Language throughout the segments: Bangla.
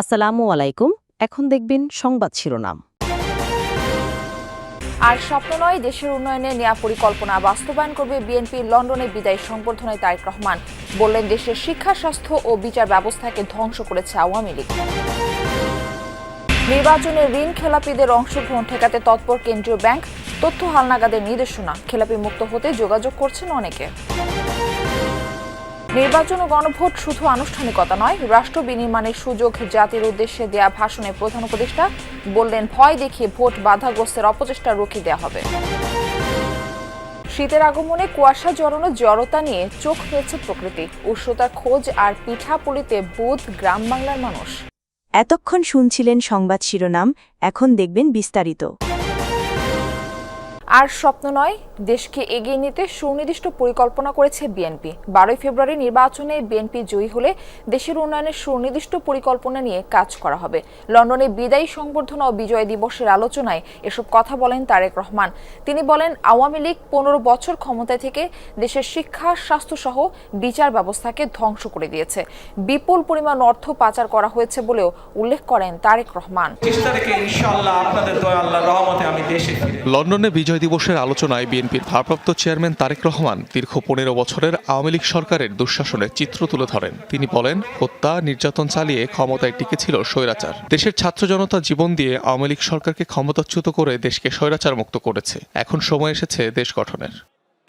আসসালামু আলাইকুম। এখন দেখবেন সংবাদ শিরোনাম। আর স্বপ্ন নয়, দেশের উন্নয়নে নেয়া পরিকল্পনা বাস্তবায়ন করবে বিএনপি, লন্ডনে বিদায়ী সংবর্ধনায় তারেক রহমান। বললেন, দেশের শিক্ষা, স্বাস্থ্য ও বিচার ব্যবস্থাকে ধ্বংস করেছে আওয়ামী লীগ। নির্বাচনে ঋণ খেলাপিদের অংশগ্রহণ ঠেকাতে তৎপর কেন্দ্রীয় ব্যাংক। তথ্য হালনাগাদের নির্দেশনা। খেলাপি মুক্ত হতে যোগাযোগ করছেন অনেকে। নির্বাচন ও গণভোট শুধু আনুষ্ঠানিকতা নয়, রাষ্ট্র বিনির্মাণের সুযোগ জাতির উদ্দেশ্যে দেয়া ভাষণে প্রধান উপদেষ্টা বললেন, ভয় দেখিয়ে ভোট বাধাগ্রস্তের অপচেষ্টা রুখে দেওয়া হবে। শীতের আগমনে কুয়াশা জড়ানো জড়তা নিয়ে চোখ পেয়েছে প্রকৃতি। উষ্ণতার খোঁজ আর পিঠাপুলিতে বুধ গ্রাম বাংলার মানুষ। এতক্ষণ শুনছিলেন সংবাদ শিরোনাম, এখন দেখবেন বিস্তারিত। আর স্বপ্ন নয় দেশকে এগিয়ে নিতে সুনির্দিষ্ট পরিকল্পনা করেছে বিএনপি। বারোই ফেব্রুয়ারি নির্বাচনে বিএনপি জয়ী হলে দেশের উন্নয়নের সুনির্দিষ্ট পরিকল্পনা নিয়ে কাজ করা হবে। লন্ডনে বিদায়ী সংবর্ধনা ও বিজয় দিবসের আলোচনায় এসব কথা বলেন তারেক রহমান। তিনি বলেন আওয়ামী লীগ পনেরো বছর ক্ষমতায় থেকে দেশের শিক্ষা স্বাস্থ্যসহ বিচার ব্যবস্থাকে ধ্বংস করে দিয়েছে। বিপুল পরিমাণ অর্থ পাচার করা হয়েছে বলেও উল্লেখ করেন তারেক রহমান। পঁচিশ তারিখে ইনশাল্লাহ আপনাদের দয়া আল্লাহ রহমতে আমি দেশে ফিরে লন্ডনে বিজয় দিবসের আলোচনায় বিএনপির ভারপ্রাপ্ত চেয়ারম্যান তারেক রহমান দীর্ঘ পনেরো বছরের আওয়ামী লীগ সরকারের দুঃশাসনের চিত্র তুলে ধরেন। তিনি বলেন, হত্যা, নির্যাতন চালিয়ে ক্ষমতায় টিকেছিল স্বৈরাচার। দেশের ছাত্র জনতা জীবন দিয়ে আওয়ামী লীগ সরকারকে ক্ষমতাচ্যুত করে দেশকে স্বৈরাচার মুক্ত করেছে। এখন সময় এসেছে দেশ গঠনের।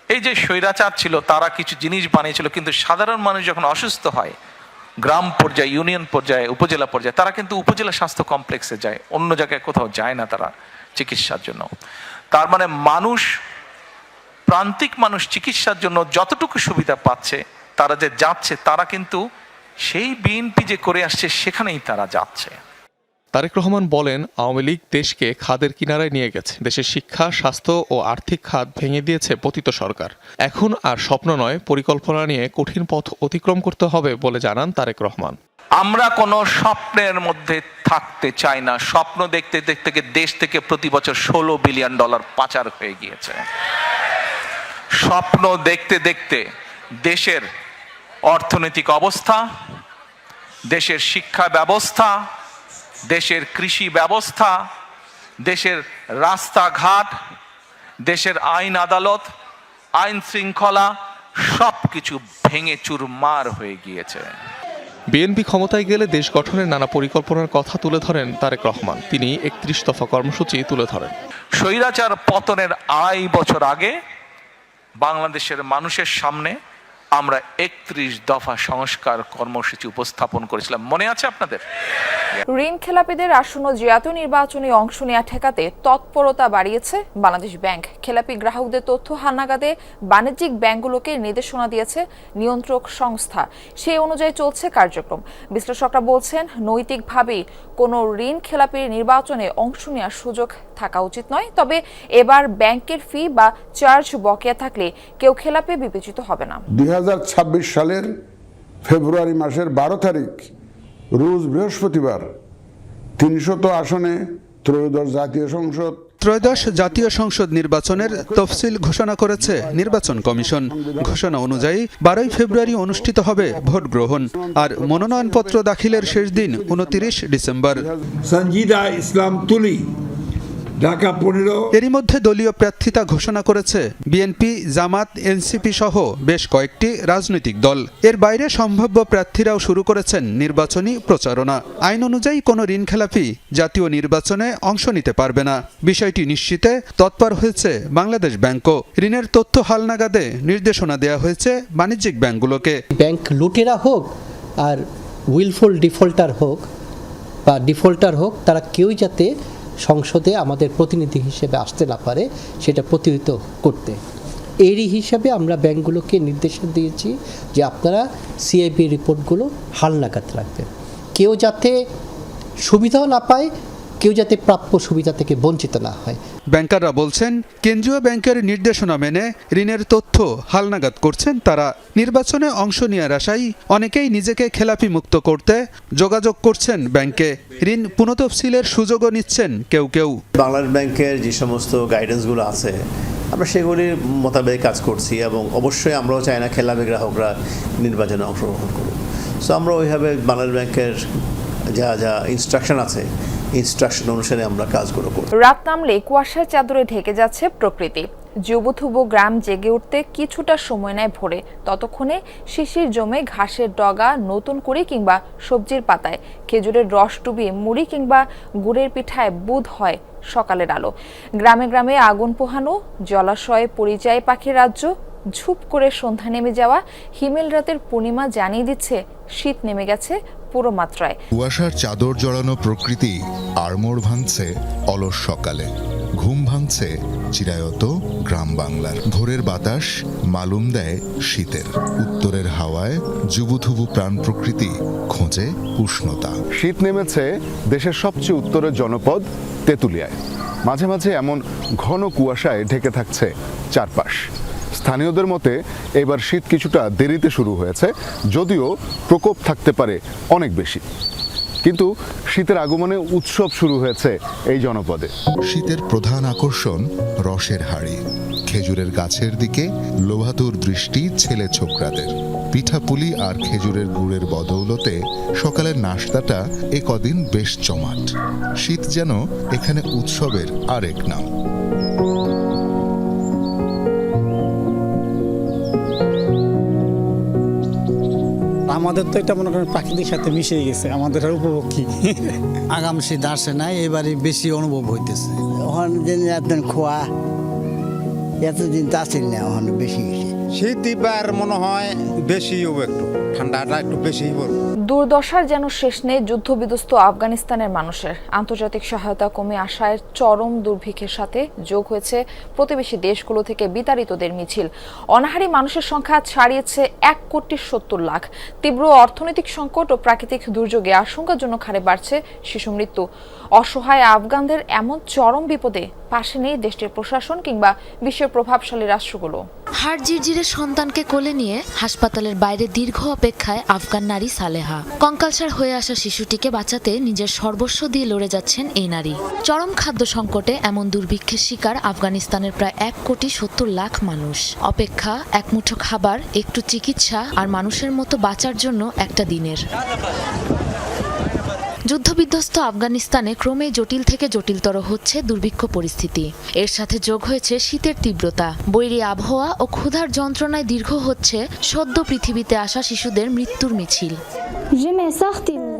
এই যে স্বৈরাচার ছিল, তারা কিছু জিনিস বানিয়েছিল, কিন্তু সাধারণ মানুষ যখন অসুস্থ হয়, গ্রাম পর্যায়ে, ইউনিয়ন পর্যায়ে, উপজেলা পর্যায়ে, তারা কিন্তু উপজেলা স্বাস্থ্য কমপ্লেক্সে যায়। অন্য জায়গায় কোথাও যায় না তারা চিকিৎসার জন্য। তার মানে মানুষ, প্রান্তিক মানুষ চিকিৎসার জন্য যতটুকু সুবিধা পাচ্ছে, তারা যে যাচ্ছে, তারা কিন্তু সেই বিএনপি যে করে আসছে, সেখানেই তারা যাচ্ছে। তারেক রহমান বলেন, আওয়ামী লীগ দেশকে খাদের কিনারায় নিয়ে গেছে। দেশের শিক্ষা, স্বাস্থ্য ও আর্থিক খাত ভেঙে দিয়েছে পতিত সরকার। এখন আর স্বপ্ন নয়, পরিকল্পনা নিয়ে কঠিন পথ অতিক্রম করতে হবে বলে জানান তারেক রহমান। আমরা কোনো স্বপ্নের মধ্যে থাকতে চাই না। স্বপ্ন দেখতে দেখতে দেশ থেকে প্রতি বছর ষোলো বিলিয়ন ডলার পাচার হয়ে গিয়েছে। স্বপ্ন দেখতে দেখতে দেশের অর্থনৈতিক অবস্থা, দেশের শিক্ষা ব্যবস্থা দেশের কৃষি ব্যবস্থা দেশের রাস্তাঘাট দেশের আইন আদালত আইন শৃঙ্খলা সব কিছু ভেঙে চুরমার হয়ে গিয়েছে। বিএনপি ক্ষমতায় গেলে দেশ গঠনের নানা পরিকল্পনার কথা তুলে ধরেন তারেক রহমান। তিনি একত্রিশ দফা কর্মসূচি তুলে ধরেন। স্বৈরাচার পতনের আড়াই বছর আগে বাংলাদেশের মানুষের সামনে আমরা একত্রিশ দফা সংস্কার কর্মসূচি উপস্থাপন করেছিলাম। মনে আছে আপনাদের? ঋণ খেলাপিদের আসন্ন জাতীয় নির্বাচনে অংশ নেওয়া ঠেকাতে তৎপরতা বাড়িয়েছে বাংলাদেশ ব্যাংক। খেলাপি গ্রাহকদের তথ্য হালনাগাদে বাণিজ্যিক ব্যাংকগুলোকে নির্দেশনা দিয়েছে নিয়ন্ত্রক সংস্থা। সেই অনুযায়ী চলছে কার্যক্রম। বিশ্লেষকরা বলছেন নৈতিকভাবেই কোনো ঋণ খেলাপির নির্বাচনে অংশ নেওয়ার সুযোগ থাকা উচিত নয়, তবে এবার ব্যাংকের ফি বা চার্জ বকেয়া থাকলে কেউ খেলাপি বিবেচিত হবে না। দুই সালের ফেব্রুয়ারি মাসের বারো তারিখ রোজ বৃহস্পতিবার তিনশত আসনে ত্রয়োদশ জাতীয় সংসদ। ত্রয়োদশ জাতীয় সংসদ নির্বাচনের তফসিল ঘোষণা করেছে নির্বাচন কমিশন। ঘোষণা অনুযায়ী বারোই ফেব্রুয়ারি অনুষ্ঠিত হবে ভোট গ্রহণ আর মনোনয়নপত্র দাখিলের শেষ দিন উনতিরিশ ডিসেম্বর। সঞ্জিদা ইসলাম তুলি ঢাকা পনেরো। এরই মধ্যে দলীয় প্রার্থিতা ঘোষণা করেছে বিএনপি জামাত এনসিপি সহ বেশ কয়েকটি রাজনৈতিক দল। এর বাইরে সম্ভাব্য প্রার্থীরাও শুরু করেছেন নির্বাচনী প্রচারণা। আইন অনুযায়ী কোনো ঋণখেলাপি জাতীয় নির্বাচনে অংশ নিতে পারবে না। বিষয়টি নিশ্চিতে তৎপর হয়েছে বাংলাদেশ ব্যাংকও। ঋণের তথ্য হালনাগাদে নির্দেশনা দেওয়া হয়েছে বাণিজ্যিক ব্যাংকগুলোকে। ব্যাংক লুটেরা হোক আর উইলফুল ডিফল্টার হোক বা ডিফল্টার হোক তারা কেউই যাতে সংসদে আমাদের প্রতিনিধি হিসেবে আসতে না পারে, সেটা প্রতিহিত করতে। এরই হিসাবে আমরা ব্যাংকগুলোকে নির্দেশন দিয়েছি যে আপনারা সিআইবি রিপোর্টগুলো হালনাগাদ রাখবেন। কেউ যাতে সুবিধাও না পায় কেউ যাতে প্রাপ্য সুবিধা থেকে বঞ্চিত না হয়। ব্যাংকাররা বলছেন কেন্দ্রীয় ব্যাংকের নির্দেশনা মেনে ঋণের তথ্য হালনাগাদ করছেন তারা। নির্বাচনে অংশ নেওয়ার আশায় অনেকেই নিজেকে খেলাপি মুক্ত করতে যোগাযোগ করছেন ব্যাংকে। ঋণ পুনঃতফসিলের সুযোগও নিচ্ছেন কেউ কেউ। বাংলাদেশ ব্যাংকের যে সমস্ত গাইডেন্সগুলো আছে আমরা সেগুলির মোতাবেক কাজ করছি এবং অবশ্যই আমরাও চাই না খেলাপি গ্রাহকরা নির্বাচনে অংশগ্রহণ করুক। সো আমরা ওইভাবে বাংলাদেশ ব্যাংকের যা যা ইনস্ট্রাকশন আছে ইনস্ট্রাকশন অনুসারে আমরা কাজগুলো করি রাত নামলে কুয়াশার চাদরে ঢেকে যাচ্ছে প্রকৃতি। যুবথুবু গ্রাম জেগে উঠতে কিছুটা সময় নেয় ভোরে। ততক্ষণে শিশির জমে ঘাসের ডগা নতুন করে কিংবা সবজির পাতায়। খেজুরের রস ডুবিয়ে মুড়ি কিংবা গুড়ের পিঠায় বুধ হয় সকালের আলো। গ্রামে গ্রামে আগুন পোহানো, জলাশয়ে পরিযায়ী পাখির রাজ্য, ঝুপ করে সন্ধ্যা নেমে যাওয়া, হিমেল রাতের পূর্ণিমা জানিয়ে দিচ্ছে, শীত নেমে গেছে পুরো মাত্রায়। কুয়াশার চাদর জড়ানো প্রকৃতি আড়মোড় ভাঙছে অলস সকালে। ঘুম ভাঙছে চিরায়ত গ্রাম বাংলার। ভোরের বাতাস মালুম দেয় শীতের। উত্তরের হাওয়ায় যুবুথুবু প্রাণ প্রকৃতি খোঁজে উষ্ণতা। শীত নেমেছে দেশের সবচেয়ে উত্তরের জনপদ তেঁতুলিয়ায়। মাঝে মাঝে এমন ঘন কুয়াশায় ঢেকে থাকছে চারপাশ। স্থানীয়দের মতে, এবার শীত কিছুটা দেরিতে শুরু হয়েছে, যদিও প্রকোপ থাকতে পারে অনেক বেশি। কিন্তু শীতের আগমনে উৎসব শুরু হয়েছে এই জনপদে। শীতের প্রধান আকর্ষণ রসের হাড়ি। খেজুরের গাছের দিকে লোভাতুর দৃষ্টি ছেলে ছোকরাদের। পিঠাপুলি আর খেজুরের গুড়ের বদৌলতে সকালের নাস্তাটা এ কদিন বেশ জমাট। শীত যেন এখানে উৎসবের আরেক নাম। আমাদের তো এটা মনে করেন প্রাকৃতিক সাথে মিশে গেছে আমাদের আর উপভোগ কি? আগাম শীত আসে নাই এবারে বেশি অনুভব হইতেছে। ওখানে দিন একদিন খোয়া এতদিন তো আসেন না ওখানে বেশি। শীত এবার মনে হয় বেশি হবে একটু ঠান্ডাটা একটু বেশি পড়বে। দুর্দশার যেন শেষ নেই যুদ্ধবিধ্বস্ত আফগানিস্তানের মানুষের। আন্তর্জাতিক সহায়তা কমে আসায় চরম দুর্ভিক্ষের সাথে যোগ হয়েছে প্রতিবেশী দেশগুলো থেকে বিতাড়িতদের মিছিল। অনাহারী মানুষের সংখ্যা ছাড়িয়েছে এক কোটি সত্তর লাখ। তীব্র অর্থনৈতিক সংকট ও প্রাকৃতিক দুর্যোগে আশঙ্কাজনক হারে বাড়ছে শিশু মৃত্যু। অসহায় আফগানদের এমন চরম বিপদে পাশে নেই দেশটির প্রশাসন কিংবা বিশ্বের প্রভাবশালী রাষ্ট্রগুলো। হাড় জিরজিরে সন্তানকে কোলে নিয়ে হাসপাতালের বাইরে দীর্ঘ অপেক্ষায় আফগান নারী সালেহা। কঙ্কালসার হয়ে আসা শিশুটিকে বাঁচাতে নিজের সর্বস্ব দিয়ে লড়ে যাচ্ছেন এই নারী। চরম খাদ্য সংকটে এমন দুর্ভিক্ষের শিকার আফগানিস্তানের প্রায় এক কোটি সত্তর লাখ মানুষ। অপেক্ষা, এক মুঠো খাবার, একটু চিকিৎসা আর মানুষের মতো বাঁচার জন্য একটা দিনের। যুদ্ধবিধ্বস্ত আফগানিস্তানে ক্রমে জটিল থেকে জটিলতর হচ্ছে দুর্ভিক্ষ পরিস্থিতি। এর সাথে যোগ হয়েছে শীতের তীব্রতা। বৈরী আবহাওয়া ও ক্ষুধার যন্ত্রণায় দীর্ঘ হচ্ছে সদ্য পৃথিবীতে আসা শিশুদের মৃত্যুর মিছিল।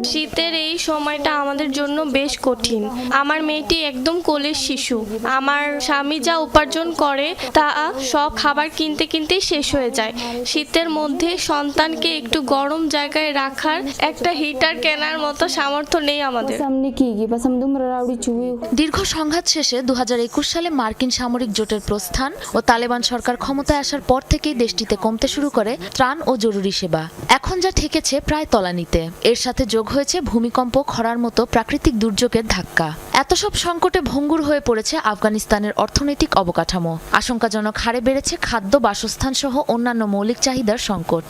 শীতের এই সময়টা আমাদের জন্য বেশ কঠিন। আমার মেয়েটি একদম কোলের শিশু। আমার স্বামী যা উপার্জন করে তা সব খাবার কিনতে কিনতেই শেষ হয়ে যায়। শীতের মধ্যে সন্তানকে একটু গরম জায়গায় রাখার একটা হিটার কেনার মতো সামর্থ্য নেই আমাদের। দীর্ঘ সংঘাত শেষে দু হাজার একুশ সালে মার্কিন সামরিক জোটের প্রস্থান ও তালেবান সরকার ক্ষমতায় আসার পর থেকেই দেশটিতে কমতে শুরু করে ত্রাণ ও জরুরি সেবা। এখন যা ঠেকেছে প্রায় তলানিতে। এর সাথে যোগ হয়েছে ভূমিকম্প, খরার মতো প্রাকৃতিক দুর্যোগের ধাক্কা। এত সব সংকটে ভঙ্গুর হয়ে পড়েছে আফগানিস্তানের অর্থনৈতিক অবকাঠামো। আশঙ্কাজনক হারে বেড়েছে খাদ্য বাসস্থান সহ অন্যান্য মৌলিক চাহিদার সংকট।